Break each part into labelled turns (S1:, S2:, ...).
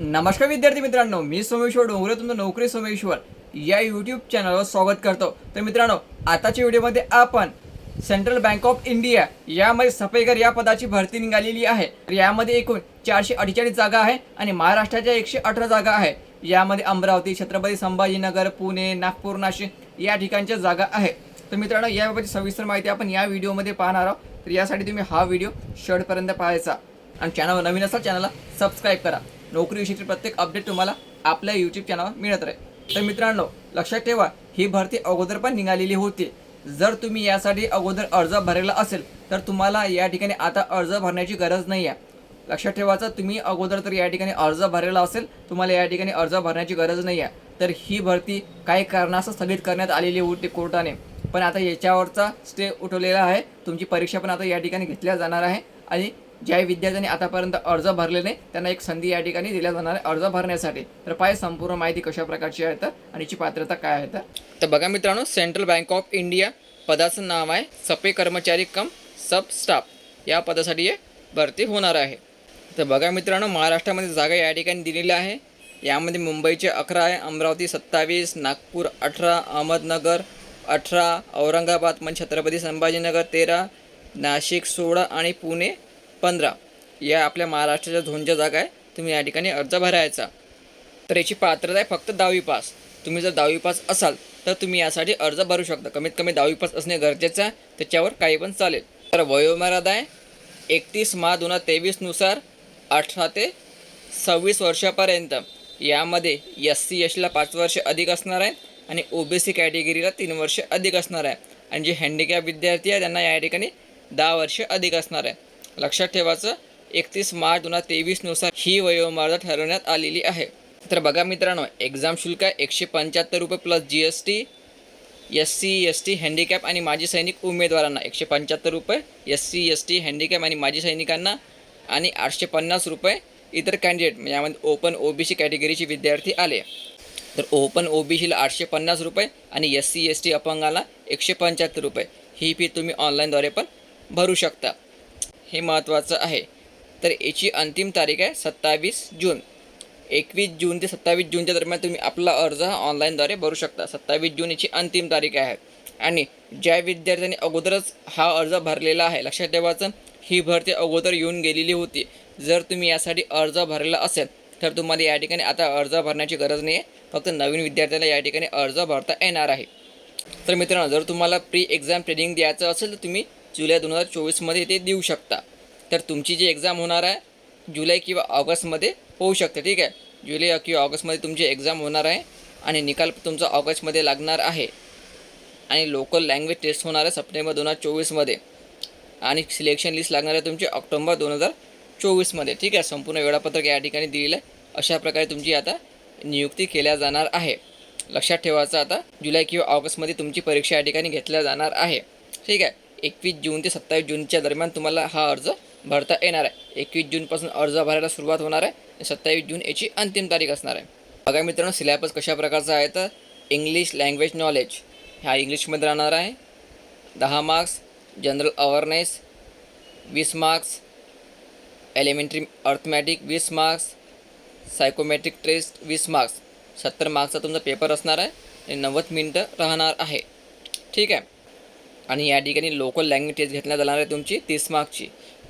S1: नमस्कार विद्यार्थी मित्रांनो मी सोमेश्वर डोंगरे तुमचं नोकरी सोमेश्वर. या यूट्यूब चॅनलवर स्वागत करतो. तर मित्रांनो आताच्या व्हिडिओमध्ये आपण सेंट्रल बँक ऑफ इंडिया यामध्ये सफेकर या पदाची भरती निघालेली आहे. तर यामध्ये एकूण चारशे अठ्ठेचाळीस जागा आहे आणि महाराष्ट्राच्या एकशे अठरा जागा आहे. यामध्ये अमरावती छत्रपती संभाजीनगर पुणे नागपूर नाशिक या ठिकाणच्या जागा आहे. तर मित्रांनो याबाबतची सविस्तर माहिती आपण या व्हिडिओमध्ये पाहणार आहोत. तर यासाठी तुम्ही हा व्हिडिओ शेवटपर्यंत पाहायचा. आणि चॅनल नवीन असाल चॅनलला सबस्क्राईब करा. नोकरीविषयीची प्रत्येक अपडेट तुम्हाला आपल्या यूट्यूब चॅनलवर मिळत राहील. तर मित्रांनो लक्षात ठेवा ही भरती अगोदर पण निघालेली होती. जर तुम्ही यासाठी अगोदर अर्ज भरलेला असेल तर तुम्हाला या ठिकाणी आता अर्ज भरण्याची गरज नाही आहे लक्षात ठेवायचं तुम्ही अगोदर तर या ठिकाणी अर्ज भरलेला असेल तुम्हाला या ठिकाणी अर्ज भरण्याची गरज नाही आहे तर ही भरती काही कारणास्तव स्थगित करण्यात आलेली होती कोर्टाने. पण आता याच्यावरचा स्टे उठवलेला आहे. तुमची परीक्षा पण आता या ठिकाणी घेतल्या जाणार आहे. आणि ज्या विद्यार्थ्यांनी आतापर्यंत अर्ज भरले नाही त्यांना एक संधी या ठिकाणी दिल्या जाणार आहे अर्ज भरण्यासाठी. तर पाय संपूर्ण माहिती कशा प्रकारची आहे तर आणि याची पात्रता काय आहे तर? तर बघा मित्रांनो सेंट्रल बँक ऑफ इंडिया पदाचं नाव आहे सपे कर्मचारी कम सब स्टाफ. या पदासाठी हे भरती होणार आहे. तर बघा मित्रांनो महाराष्ट्रामध्ये जागा या ठिकाणी दिलेल्या आहे. यामध्ये मुंबईचे अकरा आहे अमरावती सत्तावीस नागपूर अठरा अहमदनगर अठरा औरंगाबाद म्हणजे छत्रपती संभाजीनगर तेरा नाशिक सोळा आणि पुणे पंधरा. या आपल्या महाराष्ट्राच्या झोनच्या जागा आहे. तुम्ही या ठिकाणी अर्ज भरायचा. तर याची पात्रता आहे फक्त दहावी पास. तुम्ही जर दहावी पास असाल तर तुम्ही यासाठी अर्ज भरू शकता. कमीत कमी दहावी पास असणे गरजेचं आहे. त्याच्यावर काही पण चालेल. तर वयोमर्यादा आहे एकतीस मार्च दोन हजार तेवीसनुसार अठरा ते सव्वीस वर्षापर्यंत. यामध्ये एस सी एसला पाच वर्ष अधिक असणार आहे आणि ओ बी सी कॅटेगरीला तीन वर्ष अधिक असणार आहे. आणि जे हँडिकॅप विद्यार्थी आहे त्यांना या ठिकाणी दहा वर्ष अधिक असणार आहे लक्षात ठेवायचं एकतीस मार्च दोन हजार तेवीसनुसार ही वयोमर्यादा ठरवण्यात आलेली आहे. तर बघा मित्रांनो एक्झाम शुल्क एकशे पंच्याहत्तर रुपये plus G S T S C S T handicap आणि माजी सैनिक उमेदवारांना एकशे पंच्याहत्तर रुपये S C S T handicap आणि माजी सैनिकांना आणि आठशे पन्नास रुपये इतर कॅन्डिडेट म्हणजे यामध्ये ओपन ओ बी सी कॅटेगरीचे विद्यार्थी आले. तर ओपन ओ बी सीला आठशे पन्नास रुपये आणि एस सी एस टी अपंगाला एकशे पंच्याहत्तर रुपये. ही फी तुम्ही ऑनलाईनद्वारे पण भरू शकता. हे महत्त्वाचं आहे. तर याची अंतिम तारीख आहे सत्तावीस जून. एकवीस जून ते सत्तावीस जूनच्या दरम्यान तुम्ही आपला अर्ज हा ऑनलाईनद्वारे भरू शकता. सत्तावीस जून याची अंतिम तारीख आहे. आणि ज्या विद्यार्थ्यांनी अगोदरच हा अर्ज भरलेला आहे लक्षात ठेवायचं ही भरती अगोदर येऊन गेलेली होती. जर तुम्ही यासाठी अर्ज भरलेला असेल तर तुम्हाला या ठिकाणी आता अर्ज भरण्याची गरज नाही आहे फक्त नवीन विद्यार्थ्याला या ठिकाणी अर्ज भरता येणार आहे. तर मित्रांनो जर तुम्हाला प्री एक्झाम ट्रेनिंग द्यायचं असेल तर तुम्ही जुलै दोन हजार चोवीसमध्ये ते देऊ शकता. तर तुमची जी एक्झाम होणार आहे जुलै किंवा ऑगस्टमध्ये होऊ शकते ठीक आहे? जुलै किंवा ऑगस्टमध्ये तुमची एक्झाम होणार आहे आणि निकाल तुमचा ऑगस्टमध्ये लागणार आहे. आणि लोकल लँग्वेज टेस्ट होणार आहे सप्टेंबर दोन हजार चोवीसमध्ये. आणि सिलेक्शन लिस्ट लागणार आहे तुमची ऑक्टोंबर दोन हजार चोवीसमध्ये ठीक आहे? संपूर्ण वेळापत्रक या ठिकाणी दिलेलं आहे. अशा प्रकारे तुमची आता नियुक्ती केल्या जाणार आहे. लक्षात ठेवायचं आता जुलै किंवा ऑगस्टमध्ये तुमची परीक्षा या ठिकाणी घेतल्या जाणार आहे. ठीक आहे? एकवीस जून ते सत्तावीस जूनच्या दरम्यान तुम्हाला हा अर्ज भरता येणार आहे. एकवीस जूनपासून अर्ज भरायला सुरुवात होणार आहे आणि सत्तावीस जून याची अंतिम तारीख असणार आहे. बघा मित्रांनो सिलॅबस कशा प्रकारचा आहे तर इंग्लिश लँग्वेज नॉलेज ह्या इंग्लिशमध्ये राहणार आहे. दहा मार्क्स जनरल अवेअरनेस वीस मार्क्स एलिमेंटरी अर्थमॅटिक वीस मार्क्स सायकोमॅट्रिक टेस्ट वीस मार्क्स सत्तर मार्क्सचा तुमचा पेपर असणार आहे आणि नव्वद मिनटं राहणार आहे. ठीक आहे. आणि या ठिकाणी लोकल लँग्वेज टेस्ट घेतल्या जाणार आहे तुमची तीस मार्कची.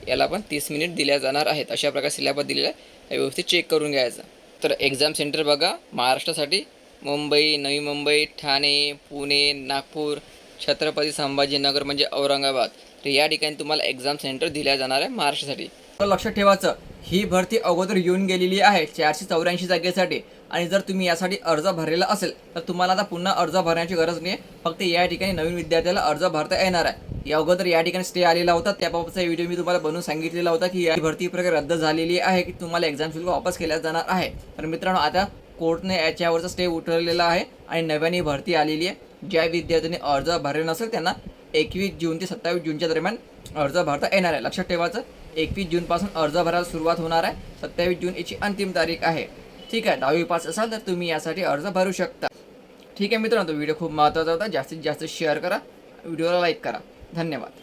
S1: याला पण तीस मिनिट दिल्या जाणार आहेत. अशा प्रकारे सिलेबस दिलेला आहे व्यवस्थित चेक करून घ्यायचं. तर एक्झाम सेंटर बघा. महाराष्ट्रासाठी मुंबई नवी मुंबई ठाणे पुणे नागपूर छत्रपती संभाजीनगर म्हणजे औरंगाबाद. तर या ठिकाणी तुम्हाला एक्झाम सेंटर दिल्या जाणार आहे महाराष्ट्रासाठी. तर लक्षात ठेवायचं. ही भरती अगोदर येऊन गेलेली आहे. चारशे चौऱ्याऐंशी जागेसाठी. आणि जर तुम्ही यासाठी अर्ज भरलेला असेल तर तुम्हाला आता पुन्हा अर्ज भरण्याची गरज नाही फक्त या ठिकाणी नवीन विद्यार्थ्याला अर्ज भरता येणार आहे. या अगोदर या ठिकाणी स्टे आलेला होता. त्याबाबतचा व्हिडिओ मी तुम्हाला बनवून सांगितलेला होता की या भरती प्रक्रिया रद्द झालेली आहे की तुम्हाला एक्झाम शुल्क वापस केल्या जाणार आहे. तर मित्रांनो आता कोर्टने याच्यावरचा स्टे उठवलेला आहे आणि नव्याने भरती आलेली आहे. ज्या विद्यार्थ्यांनी अर्ज भरले नसेल त्यांना एकवीस जून ते सत्तावीस जूनच्या दरम्यान अर्ज भरता येणार आहे. लक्षात ठेवायचं एकवीस जूनपासून अर्ज भरायला सुरुवात होणार आहे. सत्तावीस जून याची अंतिम तारीख आहे. ठीक आहे दहावी पास असाल तर तुम्ही यासाठी अर्ज भरू शकता. ठीक आहे मित्रांनो तो व्हिडिओ खूप महत्त्वाचा होता. जास्तीत जास्त शेअर करा. व्हिडिओला लाईक करा. धन्यवाद.